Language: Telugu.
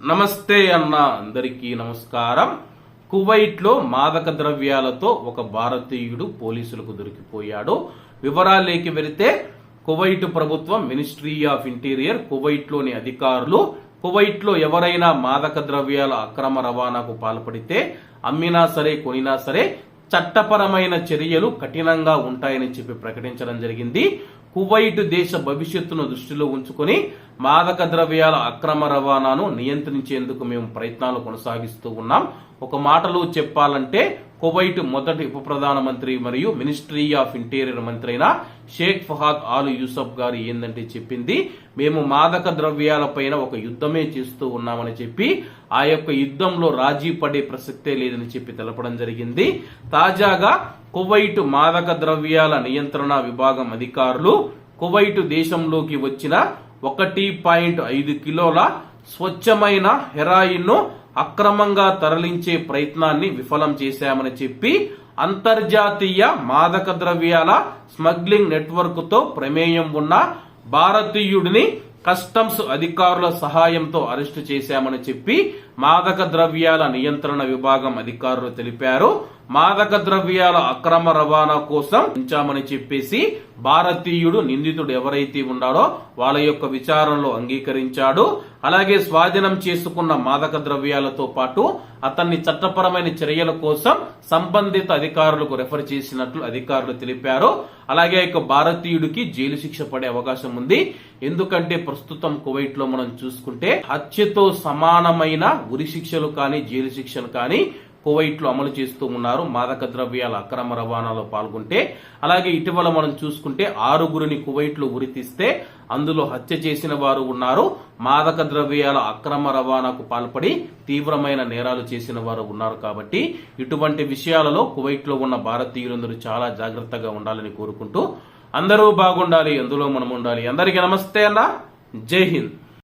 నమస్తే అన్న అందరికీ నమస్కారం. కువైట్లో మాదక ద్రవ్యాలతో ఒక భారతీయుడు పోలీసులకు దొరికిపోయాడు. వివరాలేకి వెళితే కువైట్ ప్రభుత్వం మినిస్ట్రీ ఆఫ్ ఇంటీరియర్ కువైట్లోని అధికారులు కువైట్లో ఎవరైనా మాదక ద్రవ్యాల అక్రమ రవాణాకు పాల్పడితే అమ్మినా సరే కొనినా సరే చట్టపరమైన చర్యలు కఠినంగా ఉంటాయని చెప్పి ప్రకటించడం జరిగింది. కువైట్ దేశ భవిష్యత్తును దృష్టిలో ఉంచుకొని మాదక ద్రవ్యాల అక్రమ రవాణాను నియంత్రించేందుకు మేము ప్రయత్నాలు కొనసాగిస్తూ ఉన్నాం. ఒక మాటలో చెప్పాలంటే కువైట్ మొదటి ఉప ప్రధానమంత్రి మరియు మినిస్ట్రీ ఆఫ్ ఇంటీరియర్ మంత్రి అయిన షేక్ ఫహాద్ ఆలు యూసఫ్ గారు ఏందంటే చెప్పింది మేము మాదక ద్రవ్యాలపైన ఒక యుద్ధమే చేస్తూ ఉన్నామని చెప్పి ఆ యొక్క యుద్ధంలో రాజీ పడే ప్రసక్తే లేదని చెప్పి తెలపడం జరిగింది. తాజాగా కువైట్ మాదక ద్రవ్యాల నియంత్రణ విభాగం అధికారులు కువైట్ దేశంలోకి వచ్చిన ఒకటి పాయింట్ ఐదు కిలోల స్వచ్ఛమైన హెరాయిన్ను అక్రమంగా తరలించే ప్రయత్నాన్ని విఫలం చేశామని చెప్పి అంతర్జాతీయ మాదక ద్రవ్యాల స్మగ్లింగ్ నెట్వర్క్తో ప్రమేయం ఉన్న భారతీయుడిని కస్టమ్స్ అధికారుల సహాయంతో అరెస్టు చేశామని చెప్పి మాదక ద్రవ్యాల నియంత్రణ విభాగం అధికారులు తెలిపారు. మాదక ద్రవ్యాల అక్రమ రవాణా కోసం ఉంచామని చెప్పేసి భారతీయుడు నిందితుడు ఎవరైతే ఉన్నాడో వాళ్ళ యొక్క విచారణలో అంగీకరించాడు. అలాగే స్వాధీనం చేసుకున్న మాదక ద్రవ్యాలతో పాటు అతన్ని చట్టపరమైన చర్యల కోసం సంబంధిత అధికారులకు రెఫర్ చేసినట్లు అధికారులు తెలిపారు. అలాగే యొక్క భారతీయుడికి జైలు శిక్ష పడే అవకాశం ఉంది. ఎందుకంటే ప్రస్తుతం కువైట్లో మనం చూసుకుంటే హత్యతో సమానమైన ఉరి శిక్షలు కానీ జైలు శిక్షలు కానీ కువైట్లు అమలు చేస్తూ ఉన్నారు. మాదక ద్రవ్యాల అక్రమ రవాణాలో పాల్గొంటే అలాగే ఇటీవల మనం చూసుకుంటే ఆరుగురిని కువైట్లు ఉరితీస్తే అందులో హత్య చేసిన వారు ఉన్నారు. మాదక ద్రవ్యాల అక్రమ రవాణాకు పాల్పడి తీవ్రమైన నేరాలు చేసిన వారు ఉన్నారు కాబట్టి ఇటువంటి విషయాలలో కువైట్లో ఉన్న భారతీయులందరూ చాలా జాగ్రత్తగా ఉండాలని కోరుకుంటూ అందరూ బాగుండాలి అందులో మనం ఉండాలి. అందరికీ నమస్తే అన్న. జై హింద్.